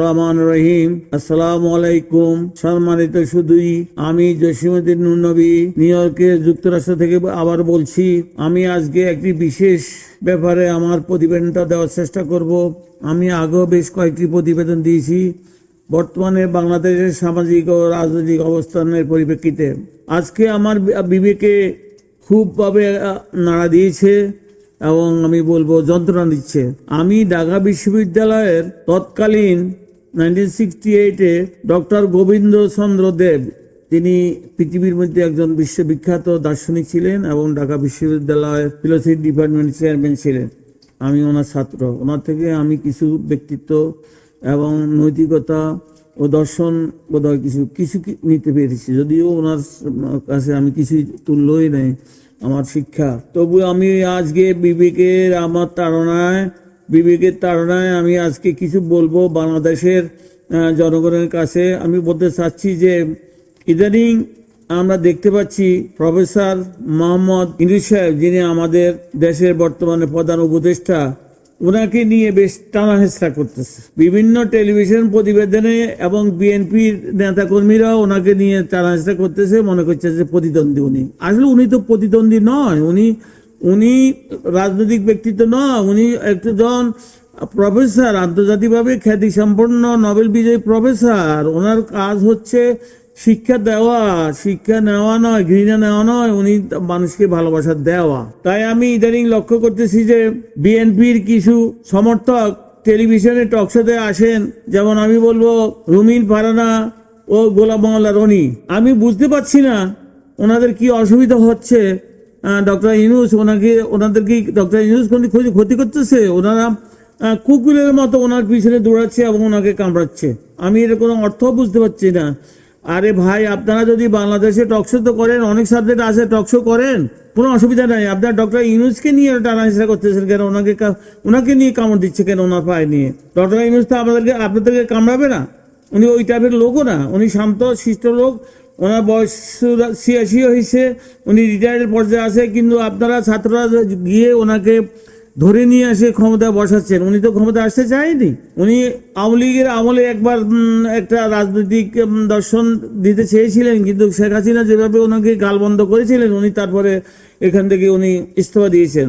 রহমান রহিম। আসসালামু শুধুই আমি নিউ যুক্তরাষ্ট্র থেকে আবার বলছি, আমি আজকে একটি বিশেষ ব্যাপারে আমার প্রতিবেদনটা দেওয়ার চেষ্টা করব। আমি আগেও বেশ কয়েকটি প্রতিবেদন দিয়েছি, বর্তমানে বাংলাদেশের সামাজিক ও রাজনৈতিক অবস্থানের পরিপ্রেক্ষিতে। আজকে আমার বিবেকে খুবভাবে নাড়া দিয়েছে এবং আমি বলব যন্ত্রণা দিচ্ছে। আমি ঢাকা বিশ্ববিদ্যালয়ের তৎকালীন নাইনটিন সিক্সটি এইটে ডক্টর গোবিন্দ চন্দ্র দেব, তিনি পৃথিবীর মধ্যে একজন বিশ্ববিখ্যাত দার্শনিক ছিলেন এবং ঢাকা বিশ্ববিদ্যালয়ের ফিলোসফি ডিপার্টমেন্ট চেয়ারম্যান ছিলেন। আমি ওনার ছাত্র। ওনার থেকে আমি কিছু ব্যক্তিত্ব এবং নৈতিকতা ও দর্শন বোধহয় কিছু কিছু নিতে পেরেছি। যদিও ওনার কাছে আমি কিছুই তুল্যই নেই। আমার শিক্ষা। তবু আমি আজকে বিবেকের আমার তাড়নায়, বিবেকের তাড়নায় আমি আজকে কিছু বলব বাংলাদেশের জনগণের কাছে। আমি বলতে চাচ্ছি যে, ইদানিং আমরা দেখতে পাচ্ছি প্রফেসর মোহাম্মদ ইনুস সাহেব, যিনি আমাদের দেশের বর্তমানে প্রধান উপদেষ্টা ওনাকে নিয়ে বেশ টানা হেঁচড়া করতেছে। বিভিন্ন টেলিভিশন প্রতিবেদনে এবং বিএনপির নেতাকর্মীরাও ওনাকে নিয়ে টানা হেঁচড়া করতেছে, মনে করছে যে প্রতিদ্বন্দ্বী উনি। আসলে উনি তো প্রতিদ্বন্দ্বী নয়, উনি উনি রাজনৈতিক ব্যক্তিত্ব নয়, উনি একজন প্রফেসর, আন্তর্জাতিকভাবে খ্যাতি সম্পন্ন নোবেল বিজয়ী প্রফেসর। ওনার কাজ হচ্ছে শিক্ষা দেওয়া, শিক্ষা নেওয়া নয়, ঘৃণা নেওয়া নয়, উনি মানুষকে ভালোবাসা দেওয়া। তাই আমি ইদানিং লক্ষ্য করতেছি যে বিএনপির কিছু সমর্থক টেলিভিশনে টকশোতে আসেন, যেমন আমি বলব রুমিন ফারানা ও গোলাম মোল্লা রনি। আমি বুঝতে পারছি না ওনাদের কি অসুবিধা হচ্ছে ডক্টর ইনুস ওনাকে, ওনাদের কি ডক্টর ইনুস কোনো ক্ষতি করতেছে? ওনারা কুকুরের মতো ওনার পিছনে দৌড়াচ্ছে এবং ওনাকে কামড়াচ্ছে। আমি এর কোনো অর্থ বুঝতে পারছি না। আরে ভাই, আপনারা যদি বাংলাদেশে টকশো তো করেন, অনেক সাবজেক্ট আছে টকশো করেন, কোনো অসুবিধা নাই। আপনার ডক্টর ইউনুসকে নিয়ে টানা হিসেবে করতেছেন কেন? ওনাকে ওনাকে নিয়ে কামড় দিচ্ছে কেন ওনার পায়ে নিয়ে? ডক্টর ইউনুস তো আপনাদেরকে আপনাদেরকে কামড়াবে না। উনি ওই টাইপের লোকও না। উনি শান্ত, শিষ্ট লোক। ওনার বয়স ছিয়াশি হয়েছে উনি রিটায়ার্ডের পর্যায়ে আছে। কিন্তু আপনারা ছাত্ররা গিয়ে ওনাকে ধরে নিয়ে এসে ক্ষমতা বসাচ্ছেন। উনি তো ক্ষমতা আসতে চায়নি। উনি আওয়ামী লীগের আমলে একবার একটা রাজনৈতিক দর্শন দিতে চেয়েছিলেন, কিন্তু শেখ হাসিনা যেভাবে ওনাকে গালবন্ধ করেছিলেন, উনি তারপরে এখান থেকে উনি ইস্তফা দিয়েছেন।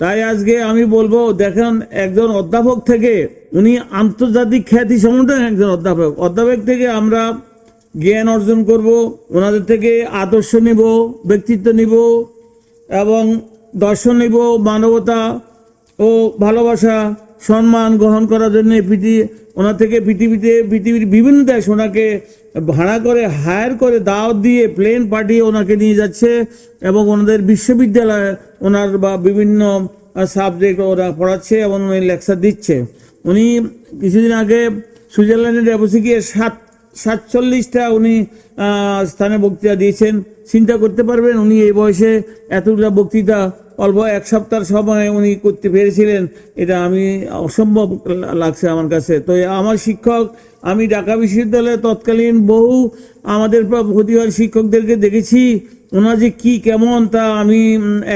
তাই আজকে আমি বলব, দেখেন, একজন অধ্যাপক থেকে উনি আন্তর্জাতিক খ্যাতি সম্পন্ন একজন অধ্যাপক। অধ্যাপক থেকে আমরা জ্ঞান অর্জন করব, ওনাদের থেকে আদর্শ নিব, ব্যক্তিত্ব নিব, এবং দর্শন নিব, মানবতা ও ভালোবাসা, সম্মান গ্রহণ করার জন্য পৃথিবী ওনার থেকে পৃথিবীতে পৃথিবীর বিভিন্ন দেশ ওনাকে ভাড়া করে হায়ার করে, দাওয়াত দিয়ে প্লেন পাঠিয়ে ওনাকে নিয়ে যাচ্ছে এবং ওনাদের বিশ্ববিদ্যালয়ে ওনার বা বিভিন্ন সাবজেক্ট ওরা পড়াচ্ছে এবং উনি লেকচার দিচ্ছে। উনি কিছুদিন আগে সুইজারল্যান্ডের ডেবসে গিয়ে সাত, সাতচল্লিশটা উনি স্থানে বক্তৃতা দিয়েছেন। চিন্তা করতে পারবেন, উনি এই বয়সে এতগুলা বক্তৃতা অল্প এক সপ্তাহ সময় উনি করতে পেরেছিলেন, এটা আমি অসম্ভব লাগছে আমার কাছে। তো আমার শিক্ষক, আমি ঢাকা বিশ্ববিদ্যালয়ে তৎকালীন বহু আমাদের প্রতিভার শিক্ষকদেরকে দেখেছি, ওনার যে কী কেমন তা আমি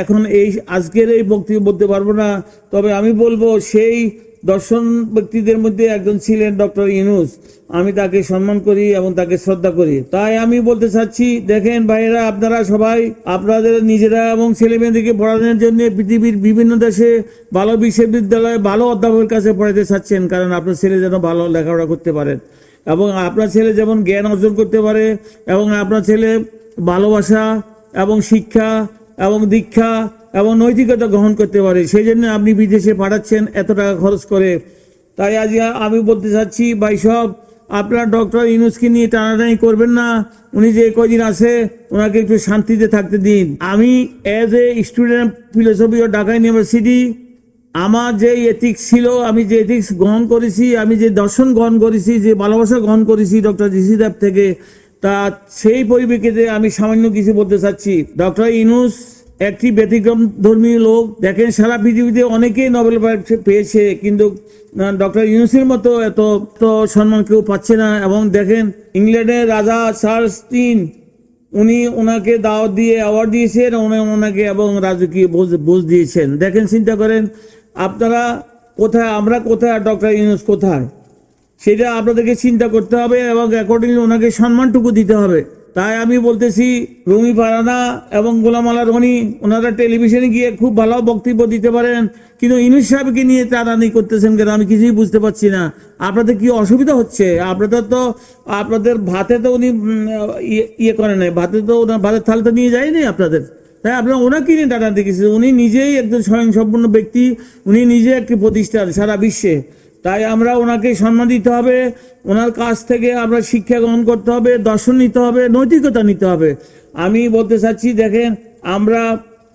এখন এই, আজকের এই বক্তব্য বলতে পারব না। তবে আমি বলব, সেই দর্শন ব্যক্তিদের মধ্যে একজন ছিলেন ডক্টর ইনুস আমি তাকে সম্মান করি এবং তাকে শ্রদ্ধা করি। তাই আমি বলতে চাচ্ছি, দেখেন ভাইয়েরা, আপনারা সবাই, আপনাদের নিজেরা এবং ছেলে মেয়েদেরকে পড়ানোর জন্য পৃথিবীর বিভিন্ন দেশে ভালো বিশ্ববিদ্যালয়ে ভালো অধ্যাপকের কাছে পড়াতে চাচ্ছেন, কারণ আপনার ছেলে যেন ভালো লেখাপড়া করতে পারেন এবং আপনার ছেলে যেমন জ্ঞান অর্জন করতে পারে, এবং আপনার ছেলে ভালোবাসা এবং শিক্ষা এবং দীক্ষা এবং নৈতিকতা গ্রহণ করতে পারে। সেই জন্য আপনি বিদেশে পাঠাচ্ছেন, এত টাকা খরচ করে। তাই আজ আমি বলতে চাচ্ছি, ভাই সব আপনার ডক্টর ইউনুসকে নিয়ে টানাটানি করবেন না। উনি যে কদিন আছে, ওনাকে একটু শান্তিতে থাকতে দিন। আমি অ্যাজ এ স্টুডেন্ট ফিলোসফি ও ঢাকা ইউনিভার্সিটি আমার যে এথিক্স ছিল, আমি যে এথিক্স গ্রহণ করেছি, আমি যে দর্শন গ্রহণ করেছি, যে ভালোবাসা গ্রহণ করেছি ডক্টর জিসি দেব থেকে, তা সেই পরিপ্রেক্ষিতে আমি সামান্য কিছু বলতে চাচ্ছি। ডক্টর ইনুস একটি ব্যতিক্রম ধর্মী লোক। দেখেন, সারা পৃথিবীতে অনেকেই নোবেল প্রাইজ পেয়েছে, কিন্তু ডক্টর ইউনুসের মতো এত তো সম্মান কেউ পাচ্ছে না। এবং দেখেন, ইংল্যান্ডের রাজা চার্লস তিন উনি ওনাকে দাওয়াত দিয়ে অ্যাওয়ার্ড দিয়েছেন, উনি ওনাকে এবং রাজকীয় বোঝ বোঝ দিয়েছেন। দেখেন, চিন্তা করেন, আপনারা কোথায়, আমরা কোথায় ডক্টর ইউনুস কোথায়? সেটা আপনাদেরকে চিন্তা করতে হবে এবং অ্যাকর্ডিংলি ওনাকে সম্মানটুকু দিতে হবে। তাই আমি বলতেছি, রুমি পারানা এবং গোলাম আলা রনি ওনারা টেলিভিশনে গিয়ে খুব ভালো বক্তব্য দিতে পারেন। কিন্তু ইনুস সাহেবকে নিয়ে টানানি করতেছেন কেন? আমি কিছুই বুঝতে পারছি না। আপনাদের কি অসুবিধা হচ্ছে? আপনাদের তো, আপনাদের ভাতে তো উনি ইয়ে- ইয়ে করে নাই। ভাতে তো ওনার, ভাতের থাল তো নিয়ে যায়নি আপনাদের। তাই আপনারা ওনাকে নিয়ে টাটা দেখেছেন উনি নিজেই একজন স্বয়ংসম্পূর্ণ ব্যক্তি, উনি নিজে একটি প্রতিষ্ঠান সারা বিশ্বে। তাই আমরা ওনাকে সম্মান দিতে হবে, ওনার কাছ থেকে আমরা শিক্ষা গ্রহণ করতে হবে, দর্শন নিতে হবে, নৈতিকতা নিতে হবে। আমি বলতে চাচ্ছি, দেখেন, আমরা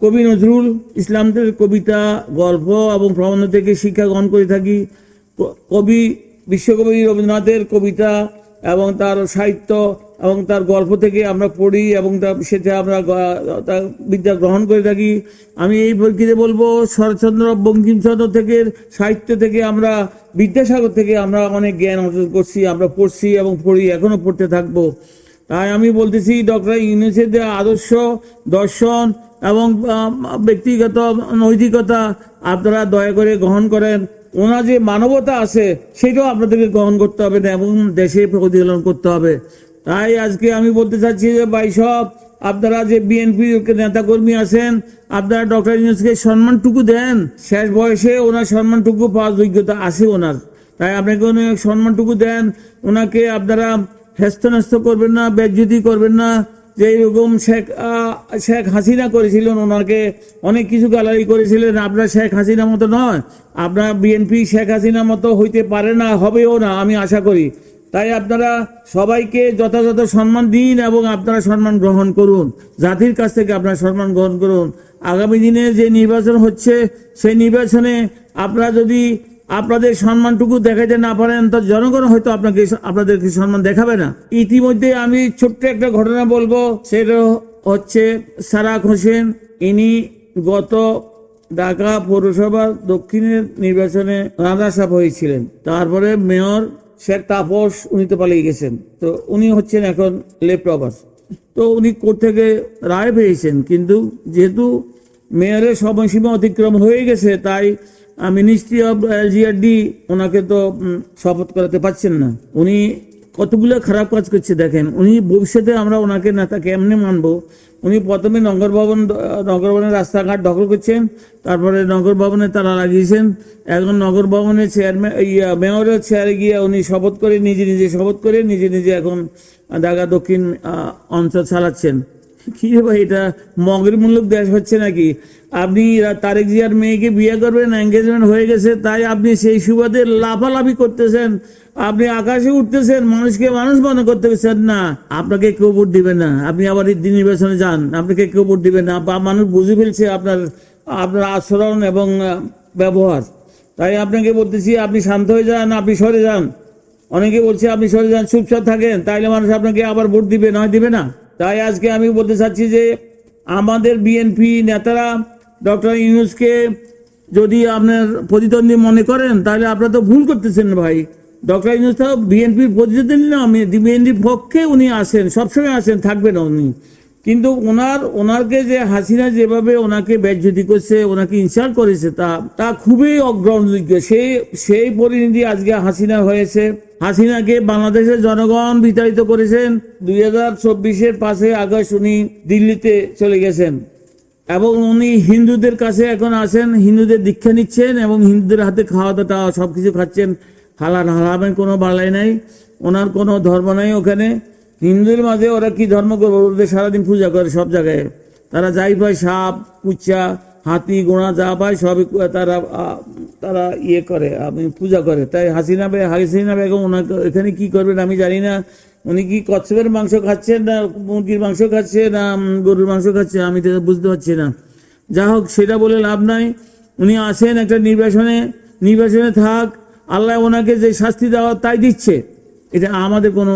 কবি নজরুল ইসলামদের কবিতা, গল্প এবং প্রবন্ধ থেকে শিক্ষা গ্রহণ করে থাকি। কবি, বিশ্বকবি রবীন্দ্রনাথের কবিতা এবং তার সাহিত্য এবং তার গল্প থেকে আমরা পড়ি এবং তার সেটা আমরা বিদ্যা গ্রহণ করে থাকি। আমি এই পরিপ্রেক্ষিতে বলব, শরৎচন্দ্র বঙ্কিমচন্দ্র থেকে, সাহিত্য থেকে আমরা, বিদ্যাসাগর থেকে আমরা অনেক জ্ঞান অর্জন করছি, আমরা পড়ছি এবং পড়ি এখনও পড়তে থাকব। তাই আমি বলতেছি, ডক্টর ইউনুসের আদর্শ, দর্শন এবং ব্যক্তিগত নৈতিকতা আপনারা দয়া করে গ্রহণ করেন। ওনার যে মানবতা আছে, সেটাও আপনাদেরকে গ্রহণ করতে হবে এবং দেশে প্রতিফলন করতে হবে। তাই আজকে আমি বলতে চাচ্ছি যে ভাই সব, আপনারা যে বিএনপি নেতাকর্মী আছেন, আপনারা ডক্টর ইউনুসকে সম্মানটুকু দেন। শেষ বয়সে ওনার সম্মানটুকু পাওয়ার যোগ্যতা আছে ওনার। তাই আপনাকে উনি সম্মানটুকু দেন। ওনাকে আপনারা হেস্তনেস্ত করবেন না, বেজ্জুতি করবেন না। যে এরকম শেখ শেখ হাসিনা করেছিলেন ওনাকে, অনেক কিছু গ্যালারি করেছিলেন, আপনার শেখ হাসিনা মতো নয়। আপনার বিএনপি শেখ হাসিনা মতো হইতে পারে না, হবেও না, আমি আশা করি। তাই আপনারা সবাইকে যথাযথ সম্মান দিন এবং আপনারা সম্মান গ্রহণ করুন। জাতির কাছ থেকে আপনারা সম্মান গ্রহণ করুন। আগামী দিনে যে নির্বাচন হচ্ছে, সেই নির্বাচনে আপনারা যদি আপনাদের সম্মানটুকু দেখাতে না পারেন, তো জনগণ হয়তো আপনাকে আপনাদেরকে সম্মান দেখাবে না। ইতিমধ্যে আমি ছোট্ট একটা ঘটনা বলব, সেটা হচ্ছে সারাক হোসেন। ইনি গত ঢাকা পৌরসভা দক্ষিণের নির্বাচনে রানার্স হয়েছিলেন। তারপরে মেয়র শেখ তাপস উনি তো পালিয়ে গেছেন। তো উনি হচ্ছেন এখন লেপ্রবাস তো উনি কোর্ট থেকে রায় পেয়েছেন, কিন্তু যেহেতু মেয়রের সময়সীমা অতিক্রম হয়ে গেছে, তাই মিনিস্ট্রি অফ এলজিআরডি ওনাকে তো শপথ করাতে পারছেন না। উনি কতগুলো খারাপ কাজ করছে দেখেন। উনি ভবিষ্যতে আমরা ওনাকে নেতা কেমনে মানবো? উনি প্রথমে নগর ভবন, নগর ভবনের রাস্তাঘাট দখল করছেন, তারপরে নগর ভবনে তারা লাগিয়েছেন। এখন নগর ভবনের চেয়ারম্যান মেয়রের চেয়ারে গিয়ে উনি শপথ করে, নিজে নিজে শপথ করে, নিজে নিজে এখন ঢাকা দক্ষিণ অঞ্চল চালাচ্ছেন। কি রে ভাই, এটা মগের মূল্য দেশ হচ্ছে নাকি? আপনি তারেক জিয়ার মেয়েকে বিয়ে করবেন এঙ্গেজমেন্ট হয়ে গেছে, তাই আপনি সেই সুবাদে লাফালাফি করতেছেন। আপনি আকাশে উঠতেছেন, মানুষকে মানুষ মনে করতে পারছেন না। আপনাকে কেউ ভোট দিবে না। আপনি আবার এই নির্বাচনে যান, আপনাকে কেউ ভোট দিবে না। বা মানুষ বুঝে ফেলছে আপনার আপনার আচরণ এবং ব্যবহার। তাই আপনাকে বলতেছি, আপনি শান্ত হয়ে যান, আপনি সরে যান। অনেকে বলছে, আপনি সরে যান, চুপচাপ থাকেন, তাইলে মানুষ আপনাকে আবার ভোট দিবে, নয় দিবে না। তাই আজকে আমি বলতে চাচ্ছি যে আমাদের বিএনপি নেতারা ডক্টর ইউনুসকে যদি আপনার প্রতিদ্বন্দ্বী মনে করেন, তাহলে আপনারা তো ভুল করতেছেন ভাই। ডক্টর ইউনুস তো বিএনপির প্রতিদ্বন্দ্বী না বিএনপির পক্ষে উনি আসেন, সবসময় আসেন, থাকবেন উনি। কিন্তু ওনার, ওনারকে যে হাসিনা যেভাবে ওনাকে বেজ্জতি করছে, ওনাকে ইনসাল্ট করেছে, তা তা খুবই অগ্রহণযোগ্য। সেই সেই পরিণতি আজকে হাসিনা হয়েছে। হাসিনাকে বাংলাদেশের জনগণ বিতাড়িত করেছেন। দুই হাজার চব্বিশের পাঁচে আগস্ট উনি দিল্লিতে চলে গেছেন। এবং উনি হিন্দুদের কাছে এখন আছেন হিন্দুদের দীক্ষা নিচ্ছেন এবং হিন্দুদের হাতে খাওয়া দাওয়া সব কিছু খাচ্ছেন। হালাল, হারামের কোনো বালাই নাই। ওনার কোনো ধর্ম নাই ওখানে। হিন্দুদের মাঝে ওরা কি ধর্ম করবে? ওদের সারাদিন পূজা করে সব জায়গায়। তারা যাই পায় সাপ, কুচ্চা, হাতি গোড়া যা পায় সবই তারা তারা ইয়ে করে, আপনি পূজা করে। তাই হাসিনা বে, হাসিনা বেগম ওনাকে এখানে কি করবেন আমি জানি না। উনি কি কচ্ছপের মাংস খাচ্ছেন না মুরগির মাংস খাচ্ছে না গরুর মাংস খাচ্ছে আমি তো বুঝতে পারছি না। যা হোক, সেটা বলে লাভ নাই। উনি আসেন একটা নির্বাচনে নির্বাচনে থাক। আল্লাহ ওনাকে যে শাস্তি দেওয়া তাই দিচ্ছে। এটা আমাদের কোনো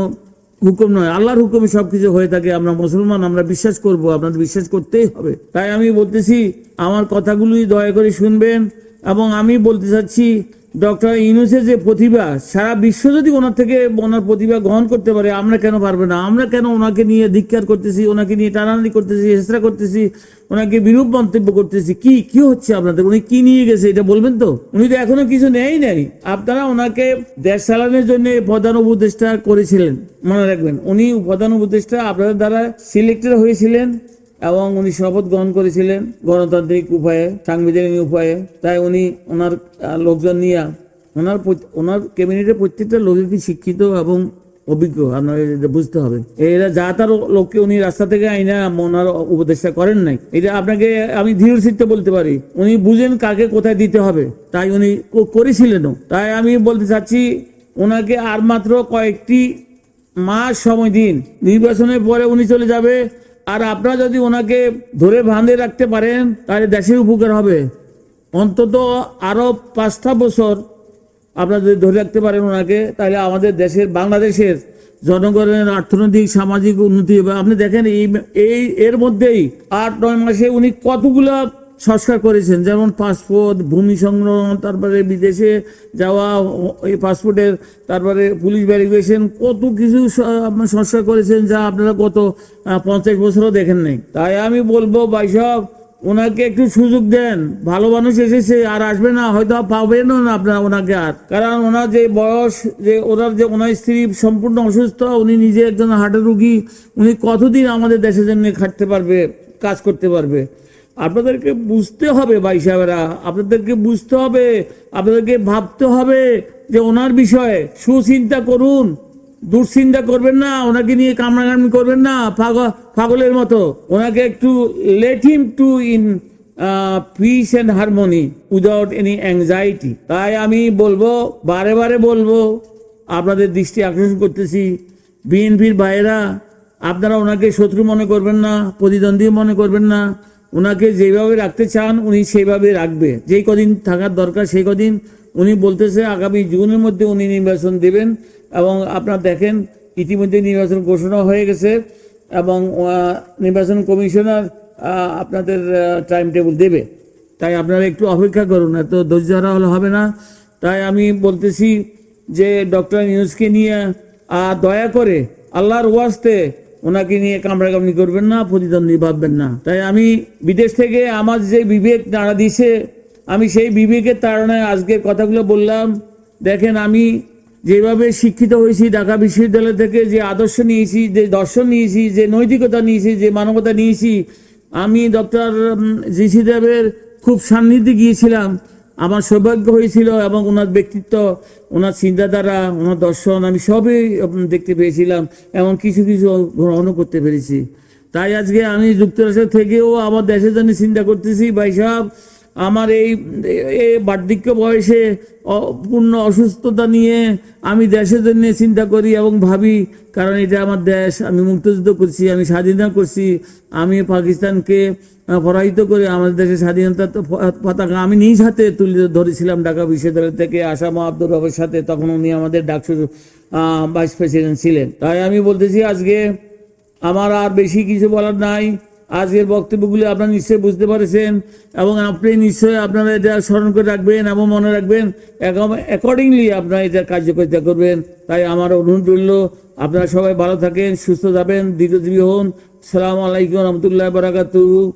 হুকুম নয়, আল্লাহর হুকুমে সবকিছু হয়ে থাকে, আমরা মুসলমান, আমরা বিশ্বাস করব, আপনাদের বিশ্বাস করতেই হবে। তাই আমি বলতেছি, আমার কথাগুলোই দয়া করে শুনবেন এবং আমি বলতে চাচ্ছি ডক্টর ইউনুসের যে প্রতিভা, সারা বিশ্ব যদি ওনার থেকে ওনার প্রতিভা গ্রহণ করতে পারে, আমরা কেন পারব না? আমরা কেন ওনাকে নিয়ে ধিক্কার করতেছি, ওনাকে নিয়ে টানাটানি করতেছি হেসরা করতেছি, ওনাকে বিরূপ মন্তব্য করতেছি? কি কি হচ্ছে আপনাদের? উনি কি নিয়ে গেছে, এটা বলবেন তো? উনি তো এখনও কিছু নেই নাই। আপনারা ওনাকে দেশ চালানোর জন্য প্রধান উপদেষ্টা করেছিলেন। মনে রাখবেন, উনি প্রধান উপদেষ্টা আপনাদের দ্বারা সিলেক্টেড হয়েছিলেন। এবং উনি শপথ গ্রহণ করেছিলেন গণতান্ত্রিক উপায়ে, সাংবিধানিক উপায়ে। তাই উনি ওনার লোকজন নিয়ে ওনার ওনার ক্যাবিনেটের প্রত্যেকটা লোকে কি শিক্ষিত এবং অভিজ্ঞ। আপনার বুঝতে হবে। এরা যা তার লোককে উনি রাস্তা থেকে আইনা ওনার উপদেষ্টা করেন নাই। এটা আপনাকে আমি ধীর চিত্তে বলতে পারি। উনি বুঝেন কাকে কোথায় দিতে হবে। তাই উনি করেছিলেনও। তাই আমি বলতে চাচ্ছি, ওনাকে আর মাত্র কয়েকটি মাস সময় দিন। নির্বাচনের পরে উনি চলে যাবে আর আপনারা যদি ওনাকে ধরে বাঁধে রাখতে পারেন, তাহলে দেশের উপকার হবে। অন্তত আরও পাঁচটা বছর আপনারা যদি ধরে রাখতে পারেন ওনাকে, তাহলে আমাদের দেশের, বাংলাদেশের জনগণের অর্থনৈতিক, সামাজিক উন্নতি হবে। আপনি দেখেন এই এর মধ্যেই আট, নয় মাসে উনি কতগুলা সংস্কার করেছেন, যেমন পাসপোর্ট, ভূমি সংগ্রহ, তারপরে বিদেশে যাওয়া, এই পাসপোর্টের, তারপরে পুলিশ ভেরিফিকেশন কত কিছু সংস্কার করেছেন যা আপনারা গত পঞ্চাশ বছরও দেখেন নাই। তাই আমি বলব বাইসব ওনাকে একটু সুযোগ দেন। ভালো মানুষ এসেছে, আর আসবে না, হয়তো পাবেনও না আপনারা ওনাকে আর। কারণ ওনার যে বয়স, যে ওনার যে, ওনার স্ত্রী সম্পূর্ণ অসুস্থ, উনি নিজে একজন হার্টের রুগী, উনি কতদিন আমাদের দেশের জন্য খাটতে পারবে, কাজ করতে পারবে? আপনাদেরকে বুঝতে হবে ভাই সাহেবেরা, আপনাদেরকে বুঝতে হবে, আপনাদেরকে ভাবতে হবে যে ওনার বিষয়ে সুচিন্তা করুন, দুশ্চিন্তা করবেন না, ওনাকে নিয়ে কামড়াকামড়ি করবেন না, পাগল, পাগলের মতো। ওনাকে একটু let him to in peace and harmony without any anxiety তাই আমি বলব, বারে বারে বলব, আপনাদের দৃষ্টি আকর্ষণ করতেছি। বিএনপির ভাইয়েরা, আপনারা ওনাকে শত্রু মনে করবেন না, প্রতিদ্বন্দ্বী মনে করবেন না। ওনাকে যেভাবে রাখতে চান, উনি সেইভাবে রাখবে। যেই কদিন থাকার দরকার, সেই কদিন উনি বলতেছে, আগামী জুনের মধ্যে উনি নির্বাচন দেবেন এবং আপনারা দেখেন, ইতিমধ্যে নির্বাচন ঘোষণা হয়ে গেছে এবং নির্বাচন কমিশনার আপনাদের টাইম টেবিল দেবে। তাই আপনারা একটু অপেক্ষা করুন, এত ধৈর্য হারা হলে হবে না। তাই আমি বলতেছি যে ডক্টর নিউজকে নিয়ে দয়া করে, আল্লাহর ওয়াস্তে ওনাকে নিয়ে কামড়াকামড়ি করবেন না, প্রতিদ্বন্দ্বী ভাববেন না। তাই আমি বিদেশ থেকে আমার যে বিবেক নাড়া দিছে, আমি সেই বিবেকের তাড়নায় আজকের কথাগুলো বললাম। দেখেন, আমি যেভাবে শিক্ষিত হয়েছি, ঢাকা বিশ্ববিদ্যালয় থেকে যে আদর্শ নিয়েছি, যে দর্শন নিয়েছি, যে নৈতিকতা নিয়েছি, যে মানবতা নিয়েছি, আমি ডক্টর জিসি দেবের খুব সান্নিধ্যে গিয়েছিলাম। আমার সৌভাগ্য হয়েছিল এবং ওনার ব্যক্তিত্ব, ওনার চিন্তাধারা, ওনার দর্শন আমি সবই দেখতে পেয়েছিলাম, এবং কিছু কিছু গ্রহণও করতে পেরেছি। তাই আজকে আমি যুক্তরাষ্ট্র থেকেও আমার দেশের জন্য চিন্তা করতেছি, ভাই সাহেব, আমার এই বার্ধক্য বয়সে পূর্ণ অসুস্থতা নিয়ে আমি দেশের জন্য চিন্তা করি এবং ভাবি, কারণ এটা আমার দেশ, আমি মুক্তিযুদ্ধ করছি, আমি স্বাধীনতা করছি, আমি পাকিস্তানকে পরাজিত করে আমাদের দেশের স্বাধীনতার তো প- পতাকা আমি নিজ হাতে তুলে ধরেছিলাম ঢাকা বিশ্ববিদ্যালয় থেকে আসাম আব্দুর রবের সাথে, তখন উনি আমাদের ডাকসু ভাইস প্রেসিডেন্ট ছিলেন। তাই আমি বলতেছি আজকে আমার আর বেশি কিছু বলার নাই। আজকের বক্তব্যগুলি আপনারা নিশ্চয়ই বুঝতে পারছেন এবং আপনি নিশ্চয়ই আপনারা এটা স্মরণ করে রাখবেন এবং মনে রাখবেন অ্যাকর্ডিংলি আপনারা এটা কার্যকারিতা করবেন। তাই আমার অনুরোধ রইল, আপনারা সবাই ভালো থাকেন, সুস্থ থাকেন দীর্ঘজীবী হন। সালাম আলাইকুম রহমতুল্লাহ বারাকাতু